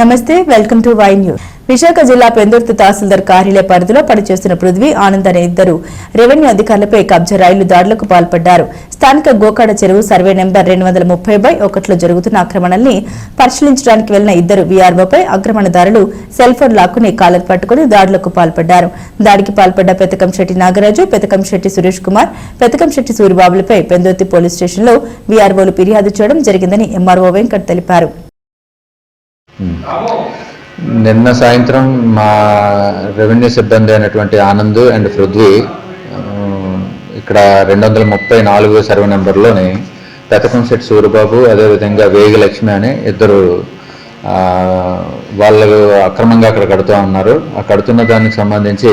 నమస్తే welcome to Y News. Visakha జిల్లా పెందుర్తి తహసీల్దార్ కార్యాలయ పరిధిలో పనిచేస్తున్న పృథ్వీ ఆనంద్ అనే ఇద్దరు రెవెన్యూ అధికారులపై కబ్జా రైళ్ళు దాడులకు పాల్పడ్డారు. స్థానిక గోకాడ చెరువు సర్వే నెంబర్ రెండు వందల ముప్పై బై ఒకటిలో జరుగుతున్న ఆక్రమణల్ని పరిశీలించడానికి వెళ్ళిన ఇద్దరు వీఆర్ఓపై ఆక్రమణదారులు సెల్ ఫోన్ లాక్కుని కాళ్ళకు పట్టుకుని దాడులకు పాల్పడ్డారు. దాడికి పాల్పడ్డ పెతకం శెట్టి నాగరాజు పెతకం శెట్టి సురేష్ కుమార్ పెతకం శెట్టి సూరిబాబులపై పెందుర్తి పోలీస్ స్టేషన్లో వీఆర్ఓలు ఫిర్యాదు చేయడం జరిగిందని ఎంఆర్ఓ వెంకట్ తెలిపారు. నిన్న సాయంత్రం మా రెవెన్యూ సిబ్బంది అయినటువంటి ఆనంద్ అండ్ పృథ్వీ ఇక్కడ రెండు వందల ముప్పై నాలుగు సర్వే నెంబర్లోని పెతకం సెట్ సూరిబాబు అదేవిధంగా వేగి లక్ష్మి అని ఇద్దరు వాళ్ళు అక్రమంగా అక్కడ కడుతూ ఉన్నారు. ఆ కడుతున్న దానికి సంబంధించి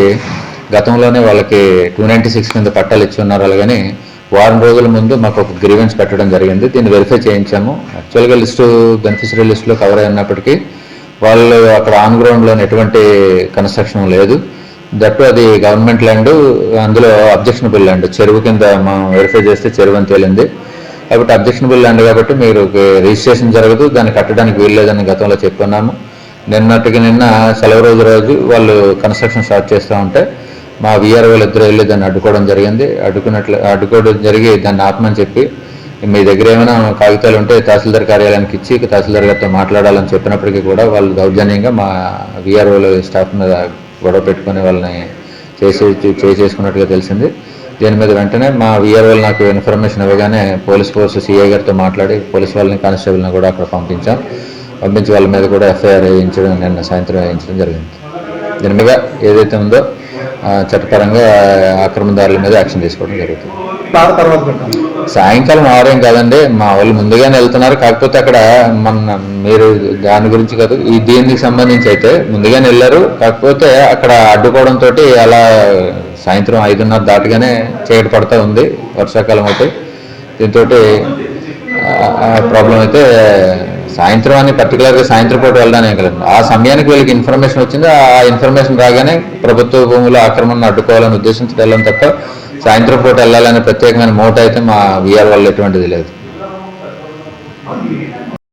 గతంలోనే వాళ్ళకి టూ నైంటీ సిక్స్ కింద పట్టాలు ఇచ్చి ఉన్నారు. అలాగని వారం రోజుల ముందు మాకు ఒక గ్రీవెన్స్ పెట్టడం జరిగింది. దీన్ని వెరిఫై చేయించాము. యాక్చువల్గా లిస్టు బెనిఫిషరీ లిస్టులో కవర్ అయినప్పటికీ వాళ్ళు అక్కడ ఆన్ గ్రౌండ్లో ఎటువంటి కన్స్ట్రక్షన్ లేదు. దట్టు అది గవర్నమెంట్ ల్యాండ్ అందులో అబ్జెక్షనబుల్ ల్యాండ్. చెరువు కింద మనం వెరిఫై చేస్తే చెరువు అని తేలింది. కాబట్టి అబ్జెక్షనబుల్ ల్యాండ్ కాబట్టి మీరు రిజిస్ట్రేషన్ జరగదు. దాన్ని కట్టడానికి వీల్లేదని గతంలో చెప్పున్నాము. నిన్నటికి నిన్న సెలవు రోజు రోజు వాళ్ళు కన్స్ట్రక్షన్ స్టార్ట్ చేస్తూ ఉంటే మా విఆర్ఓలు ఇద్దరు వెళ్ళి దాన్ని అడ్డుకోవడం జరిగింది. అడ్డుకున్నట్లు అడ్డుకోవడం జరిగి దాన్ని ఆపమని చెప్పి మీ దగ్గర ఏమైనా కాగితాలు ఉంటే తహసీల్దార్ కార్యాలయానికి ఇచ్చి తహసీల్దార్ గారితో మాట్లాడాలని చెప్పినప్పటికీ కూడా వాళ్ళు దౌర్జన్యంగా మా విఆర్ఓల స్టాఫ్ మీద గొడవ పెట్టుకొని వాళ్ళని చేసి చేసేసుకున్నట్టుగా తెలిసింది. దీని మీద వెంటనే మా విఆర్ఓలు నాకు ఇన్ఫర్మేషన్ ఇవ్వగానే పోలీస్ ఫోర్స్ సిఐ గారితో మాట్లాడి పోలీస్ వాళ్ళని కానిస్టేబుల్ని కూడా అక్కడ పంపించాం. పంపించి వాళ్ళ మీద కూడా ఎఫ్ఐఆర్ వేయించడం నిన్న సాయంత్రం వేయించడం జరిగింది. దీని మీద ఏదైతే ఉందో చట్టపరంగా ఆక్రమణదారుల మీద యాక్షన్ తీసుకోవడం జరుగుతుంది. సాయంకాలం ఆరేం కాదండి మా వాళ్ళు ముందుగానే వెళ్తున్నారు కాకపోతే అక్కడ మన మీరు దాని గురించి కాదు ఈ దీనికి సంబంధించి అయితే ముందుగానే వెళ్ళారు కాకపోతే అక్కడ అడ్డుకోవడం తోటి అలా సాయంత్రం ఐదున్నర దాటగానే చీకటి పడతా ఉంది వర్షాకాలం అయితే దీంతో ప్రాబ్లం అయితే సాయంత్రం అని పర్టికులర్గా సాయంత్రం పూట వెళ్ళడానికి కదండి ఆ సమయానికి వీళ్ళకి ఇన్ఫర్మేషన్ వచ్చింది ఆ ఇన్ఫర్మేషన్ రాగానే ప్రభుత్వ భూముల ఆక్రమణను అడ్డుకోవాలని ఉద్దేశించి వెళ్ళడం తప్ప సాయంత్రం పూట వెళ్ళాలనే ప్రత్యేకమైన మోట అయితే మా వీఆర్ వాళ్ళు ఎటువంటిది లేదు.